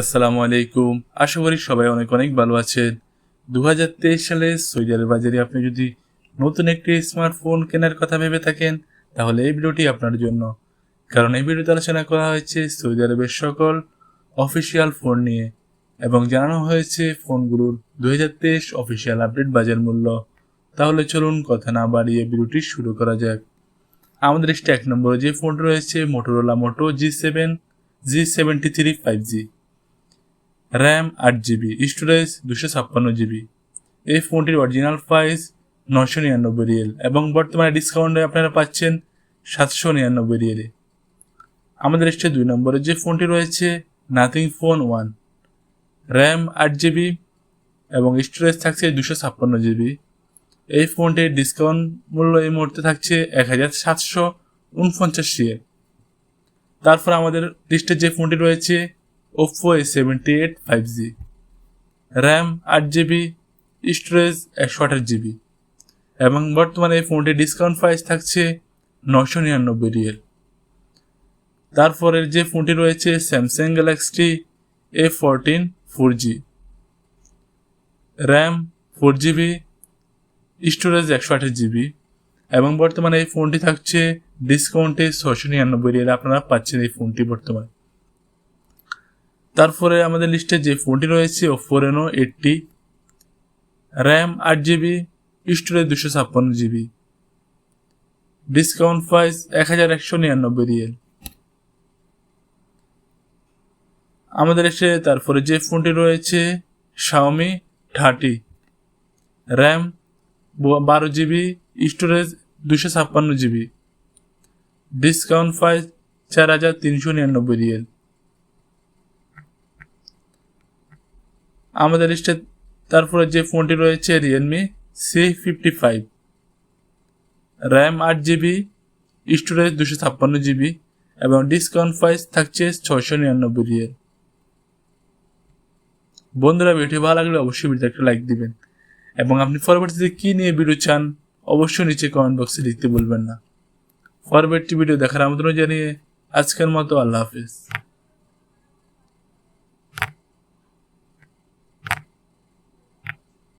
আসসালামু আলাইকুম। আশা করি সবাই অনেক অনেক ভালো আছেন। দু হাজার তেইশ সালে সৌদি আরব বাজারে আপনি যদি নতুন একটি স্মার্টফোন কেনার কথা ভেবে থাকেন, তাহলে এই ভিডিওটি আপনার জন্য। কারণ এই ভিডিওতে আলোচনা করা হয়েছে সৌদি আরবের সকল অফিসিয়াল ফোন নিয়ে এবং জানানো হয়েছে ফোনগুলোর দু হাজার তেইশ অফিসিয়াল আপডেট বাজার মূল্য। তাহলে চলুন কথা না বাড়িয়ে ভিডিওটি শুরু করা যাক। আমাদের স্ট্যাক নম্বরে যে ফোনটি রয়েছে Motorola Moto G seven G seventy three five G RAM আট জিবি স্টোরেজ দুশো ছাপ্পান্ন জিবি এই ফোনটির অরিজিনাল প্রাইস নশো নিরানব্বই রিয়েল এবং বর্তমানে ডিসকাউন্টে আপনারা পাচ্ছেন সাতশো নিরানব্বই রিয়েলে আমাদের এসছে দুই নম্বরে যে ফোনটি রয়েছে নাথিং ফোন ওয়ান র্যাম আট জিবি এবং স্টোরেজ থাকছে দুশো ছাপ্পান্ন জিবি এই ফোনটির ডিসকাউন্ট মূল্য এই মুহূর্তে থাকছে এক হাজার সাতশো উনপঞ্চাশ রিয়েল তারপর আমাদের লিস্টে যে ফোনটি রয়েছে Oppo A seventy eight five G RAM আট জিবি স্টোরেজ একশো আঠাশ জিবি এবং বর্তমানে এই ফোনটির ডিসকাউন্ট প্রাইস থাকছে নশো নিরানব্বই রিয়েল। তারপরের যে ফোনটি রয়েছে Samsung Galaxy A fourteen four G RAM four GB storage একশো আঠাশ জিবি এবং বর্তমানে এই ফোনটি থাকছে ডিসকাউন্টে ছশো নিরানব্বই রিয়েল। আপনারা পাচ্ছেন এই ফোনটি বর্তমানে। তারপরে আমাদের লিস্টে যে ফোনটি রয়েছে Oppo Reno eight T RAM আট জিবি স্টোরেজ দুশো ছাপ্পান্ন জিবি ডিসকাউন্ট প্রাইস এক হাজার একশো নিরানব্বই রিয়েল। আমাদের এসে তারপরে যে ফোনটি রয়েছে শাওমি থার্টি র্যাম বারো জিবি স্টোরেজ দুশো ছাপ্পান্ন জিবি ডিসকাউন্ট প্রাইস চার হাজার তিনশো নিরানব্বই রিয়েল। আমাদের লিস্টে তারপরে যে ফোনটি রয়েছে Realme C fifty five RAM আট জিবি স্টোরেজ দুশো ছাপ্পান্ন জিবি এবং ডিসকাউন্ট প্রাইস থাকছে ছয়শো নিরানব্বই রিয়েল। বন্ধুরা ভিডিও ভালো লাগলে অবশ্যই ভিডিওতে একটা লাইক দিবেন। এবং আপনি পরবর্তীতে কী নিয়ে ভিডিও চান, অবশ্যই নিচে কমেন্ট বক্সে লিখতে বলবেন না। পরবর্তী ভিডিও দেখার আমন্ত্রণ জানিয়ে আজকের মতো আল্লাহ হাফিজ।